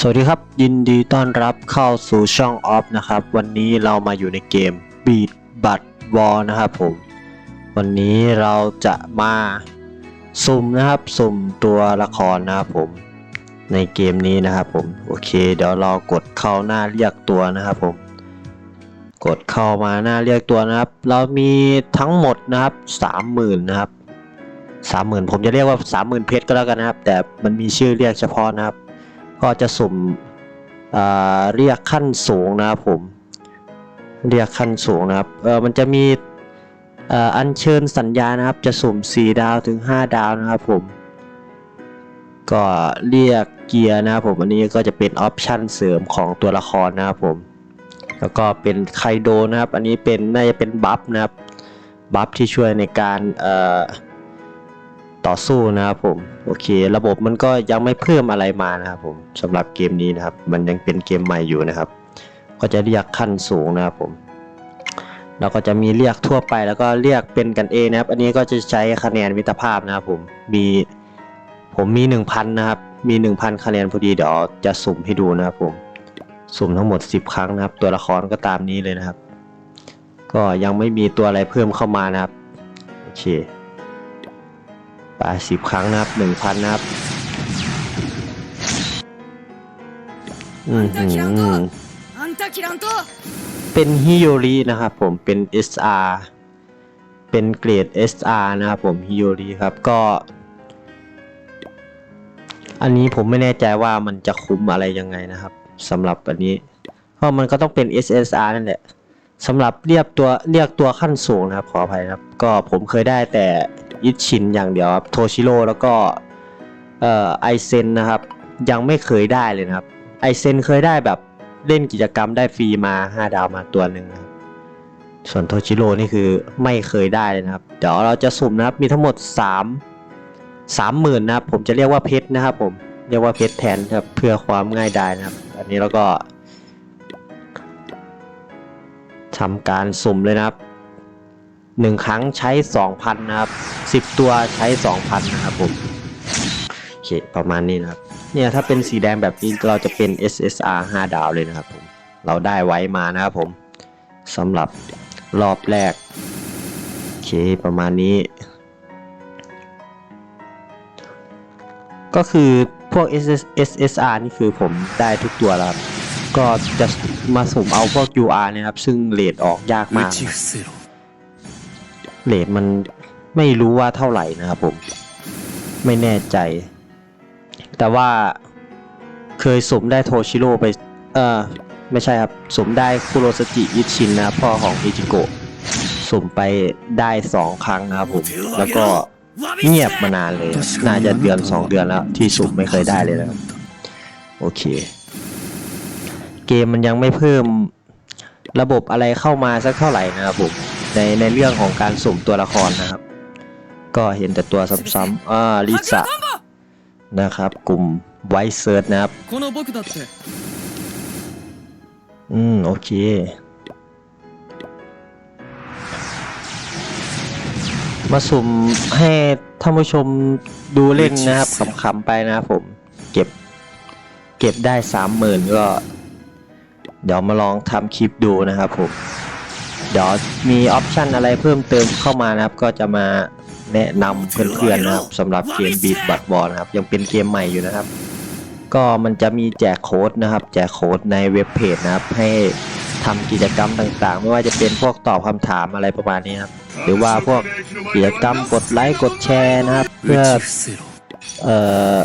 สวัสดีครับ ยินดีต้อนรับเข้าสู่ช่องออฟนะครับ วันนี้เรามาอยู่ในเกม Beat But War นะครับผม วันนี้เราจะมาสุ่มนะครับ สุ่มตัวละครนะครับผม ในเกมนี้นะครับผม โอเค เดี๋ยวเรากดเข้าหน้าเรียกตัวนะครับผม กดเข้ามาหน้าเรียกตัวนะครับ เรามีทั้งหมดนะครับสามหมื่นะครับสามหมื่นผมจะเรียกว่าสามหมื่นเพชรก็แล้วกันนะครับ แต่มันมีชื่อเรียกเฉพาะนะครับ ก็จะสุ่มเรียกขั้นสูงนะครับผม เรียกขั้นสูงนะครับเออมันจะมีอัญเชิญสัญญานะครับ จะสุ่ม 4 ดาวถึง 5 ดาวนะครับผม ก็เรียกเกียร์นะครับผม อันนี้ก็จะเป็นออปชันเสริมของตัวละครนะครับผม แล้วก็เป็นไคโดนะครับ อันนี้เป็นน่าจะเป็นบัฟนะครับ บัฟที่ช่วยในการเอ่อ ต่อสู้นะครับผมโอเค ระบบมันก็ยังไม่เพิ่มอะไรมานะครับผมสำหรับเกมนี้นะครับ มันยังเป็นเกมใหม่อยู่นะครับ ก็จะเรียกขั้นสูงนะครับผมเราก็จะมีเรียกทั่วไปแล้วก็เรียกเป็นกันเองนะครับ อันนี้ก็จะใช้คะแนนมิตรภาพนะครับผมมีผมมี 1,000 นะครับ มี 1,000 คะแนนพอดีเดี๋ยวจะสุ่มให้ดูนะครับผมสุ่มทั้งหมด 10 ครั้งนะครับ ตัวละครก็ตามนี้เลยนะครับ ก็ยังไม่มีตัวอะไรเพิ่มเข้ามานะครับ โอเค สิบครั้งนะครับหนึ่งพันนะครับ อืมเป็นฮิโยรินะครับผมเป็น SR เป็นเกรด SR นะครับผมฮิโยรีครับก็ อันนี้ผมไม่แน่ใจว่ามันจะคุ้มอะไรยังไงนะครับสำหรับอันนี้เพราะมันก็ต้องเป็น SSR นั่นแหละสำหรับเรียกตัวเรียกตัวขั้นสูงนะครับขออภัยครับ ก็ผมเคยได้แต่ อิชินอย่างเดียวครับโทชิโร่แล้วก็เอ่อไอเซนนะครับ ยังไม่เคยได้เลยนะครับไอเซนเคยได้แบบเล่นกิจกรรมได้ฟรีมา 5 ดาวมาตัวหนึ่งนะครับส่วนโทชิโร่นี่คือไม่เคยได้เลยนะครับ เดี๋ยวเราจะสุ่มนะครับมีทั้งหมด 3 3หมื่นนะครับผมจะเรียกว่าเพชรนะครับผมเรียกว่าเพชรแทนครับเพื่อความง่ายดายนะครับ อันนี้เราก็ทำการสุ่มเลยนะครับ หนึ่งครั้งใช้สองพันนะครับสิบตัวใช้สองพันนะครับผมโอเคประมาณนี้นะครับเนี่ยถ้าเป็นสีแดงแบบนี้เราจะเป็น SSR 5 ดาวเลยนะครับผมเราได้ไว้มานะครับผมสำหรับรอบแรกโอเคประมาณนี้ ก็คือพวก SSR นี่คือผมได้ทุกตัวแล้วก็จะมาสุ่มเอาพวก UR นะครับ ซึ่งเลดออกยากมาก เลทมันไม่รู้ว่าเท่าไหร่นะครับผม ไม่แน่ใจ แต่ว่าเคยสมได้โทชิโร่ไปเออไม่ใช่ครับ สมได้คุโรสจิอิชินนะพ่อของอิจิโกะสมไปได้สองครั้งนะครับผม แล้วก็เงียบมานานเลย น่าจะเดือนสองเดือนแล้ว ที่สุ่มไม่เคยได้เลยนะครับ โอเค เกมมันยังไม่เพิ่มระบบอะไรเข้ามาสักเท่าไหร่นะครับผม ในในเรื่องของการสุ่มตัวละครนะครับ ก็เห็นแต่ตัวซ้ำๆอ่าลิซ่านะครับ กลุ่มไวเซิร์ชนะครับ อืม โอเค มาสุ่มให้ท่านผู้ชมดูเล่นนะครับขำๆไปนะผมเก็บ เก็บได้สามหมื่นก็ เดี๋ยวมาลองทำคลิปดูนะครับผม เดี๋ยวมีออปชันอะไรเพิ่มเติมเข้ามานะครับ ก็จะมาแนะนำเพื่อนๆนะครับสำหรับเกมบีดบัตบอลนะครับ ยังเป็นเกมใหม่อยู่นะครับ ก็มันจะมีแจกโค้ดนะครับ แจกโค้ดในเว็บเพจนะครับ ให้ทำกิจกรรมต่างๆ ไม่ว่าจะเป็นพวกตอบคำถามอะไรประมาณนี้ครับ หรือว่าพวกกิจกรรมกดไลค์กดแชร์นะครับ เพื่อเอ่อ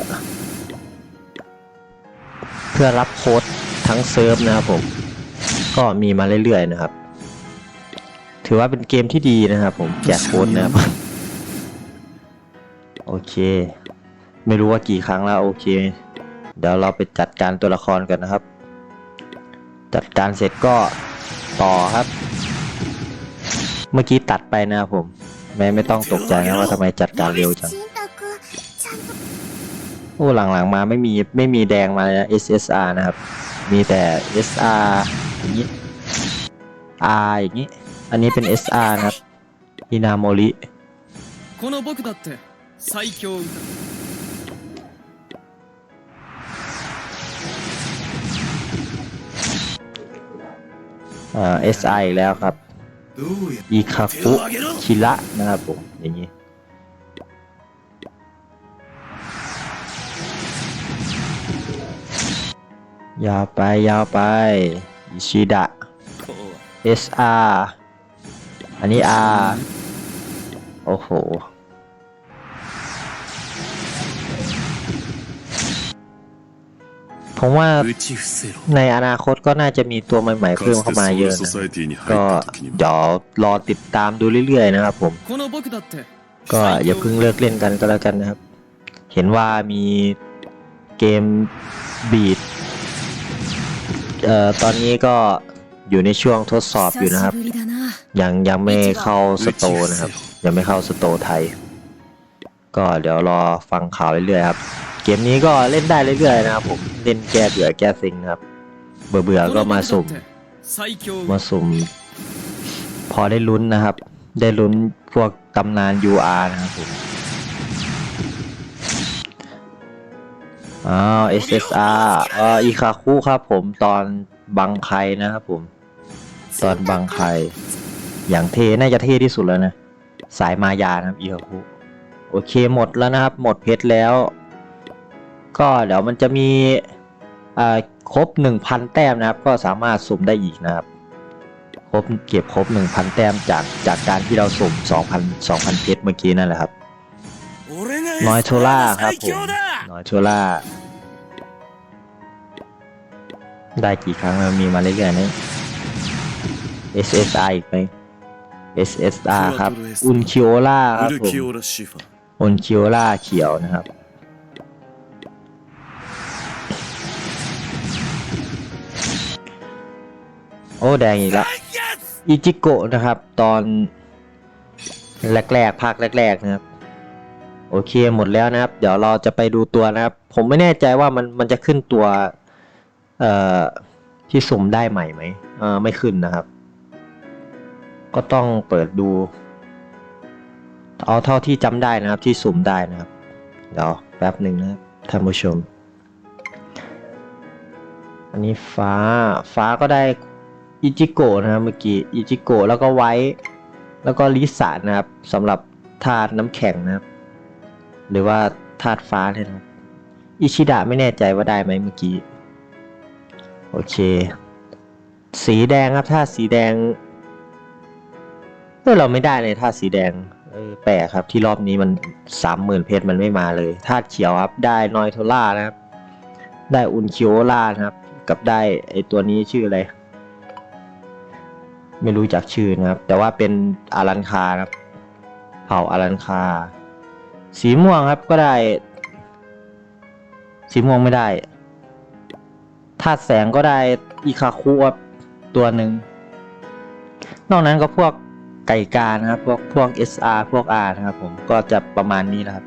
เพื่อรับโค้ดทั้งเซิร์ฟนะครับผม ก็มีมาเรื่อยๆนะครับ ถือว่าเป็นเกมที่ดีนะครับผมแจกโค้ดนะครับ โอเค ไม่รู้ว่ากี่ครั้งแล้วโอเค เดี๋ยวเราไปจัดการตัวละครกันนะครับ จัดการเสร็จก็ต่อครับ เมื่อกี้ตัดไปนะครับผมไม่ไม่ต้องตกใจนะว่าทำไมจัดการเร็วจัง โอ้หลังๆมาไม่มีไม่มีแดงมาเลยนะ SSR นะครับ มีแต่ SR อย่างนี้ R อย่างนี้ อันนี้เป็น SR นะครับฮินาโมริこのอ่า SI แล้วครับอีคาฟุคิระนะครับผมอย่างนี้ยาวไปยาวไปอิชิดะ SR อันนี้อาโอ้โห ผมว่าในอนาคตก็น่าจะมีตัวใหม่ๆเพิ่มเข้ามาเยอะนะก็เดี๋ยวรอติดตามดูเรื่อยๆนะครับผม ก็อย่าเพิ่งเลิกเล่นกันก็แล้วกันนะครับ เห็นว่ามีเกมบีดเอ่อตอนนี้ก็ อยู่ในช่วงทดสอบอยู่นะครับ ยังยังไม่เข้าสโตนะครับ ยังไม่เข้าสโตไทย ก็เดี๋ยวรอฟังข่าวเรื่อยๆครับ เกมนี้ก็เล่นได้เรื่อยๆนะครับผมเล่นแก้เบื่อแก้ซิงครับ เบื่อเบื่อก็มาสุ่ม มาสุ่ม พอได้ลุ้นนะครับ ได้ลุ้นพวกตำนาน UR นะครับผมอ๋อ SSR อ่ออีคาคุครับผมตอนบังไคนะครับผม ตอนบางไครอย่างเทน่าจะเท่ที่สุดแล้วนะ สายมายานะครับอีฮาคุโอเคหมดแล้วนะครับ หมดเพชรแล้ว ก็เดี๋ยวมันจะมีอ่าครบ 1,000 แต้มนะครับ ก็สามารถสุ่มได้อีกนะครับครบเก็บครบ 1,000 แต้มจากจากการที่เราสุ่ม 2,000 2,000 เพชรเมื่อกี้นั่นแหละครับน้อยโชล่าครับผมน้อยโชล่าได้กี่ครั้งมันมีมาเรื่อยๆนี่ SSR อีกไหม SSR ครับอุนคิโอล่าครับผมอุนคิโอล่าเขียวนะครับโอ้แดงอีกแล้วอิจิโกะนะครับ ตอนแรกๆภาคแรก ๆ นะครับ โอเคหมดแล้วนะครับ เดี๋ยวเราจะไปดูตัวนะครับ ผมไม่แน่ใจว่ามันมันจะขึ้นตัวที่สมได้ใหม่ไหมอ่าไม่ขึ้นนะครับ ก็ต้องเปิดดู เอาเท่าที่จำได้นะครับที่สุ่มได้นะครับ เดี๋ยวแป๊บหนึ่งนะท่านผู้ชม อันนี้ฟ้าฟ้าก็ได้อิจิโกะนะครับเมื่อกี้อิจิโกะแล้วก็ไว้ แล้วก็ลิสานะครับสำหรับธาตุน้ำแข็งนะครับ หรือว่าธาตุฟ้าเนี่ยนะอิชิดะไม่แน่ใจว่าได้ไหมเมื่อกี้ โอเค สีแดงครับธาตุสีแดง ออเราไม่ได้เลยธาตุสีแดงเออแปลกครับที่รอบนี้มันสามหมื่นเพชรมันไม่มาเลยธาตุเขียวครับได้นอยโทล่านะครับ ได้อุนคิโอล่านะครับ กับได้ไอตัวนี้ชื่ออะไร ไม่รู้จักชื่อนะครับ แต่ว่าเป็นอารันคานะครับ เผ่าอารันคา สีม่วงครับก็ได้ สีม่วงไม่ได้ธาตุแสงก็ได้อีคาคุครับตัวหนึ่งนอกนั้นก็พวก ไก่กานะครับพวกพวก SR พวก R นะครับผมก็จะประมาณนี้นะครับ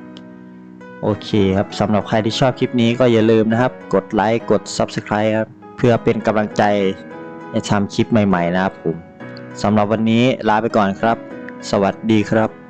โอเคครับสำหรับใครที่ชอบคลิปนี้ก็อย่าลืมนะครับ กดไลค์กด Subscribe ครับเพื่อเป็นกำลังใจในทำคลิปใหม่ ๆ นะครับผมสำหรับวันนี้ลาไปก่อนครับ สวัสดีครับ